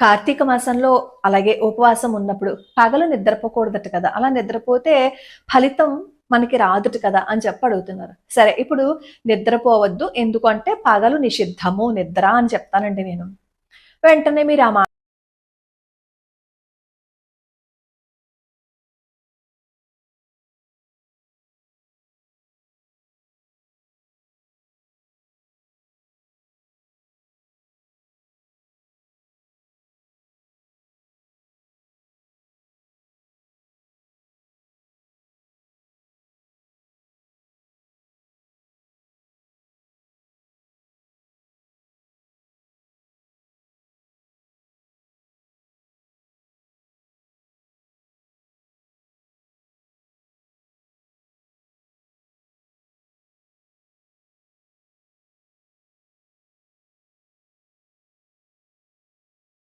కార్తీక మాసంలో అలాగే ఉపవాసం ఉన్నప్పుడు పగలు నిద్రపోకూడదట కదా. అలా నిద్రపోతే ఫలితం మనకి రాదుట కదా అని చెప్పి అడుగుతున్నారు. సరే ఇప్పుడు నిద్రపోవద్దు ఎందుకంటే పగలు నిషిద్ధము నిద్ర అని చెప్తానండి నేను. వెంటనే మీరు ఆ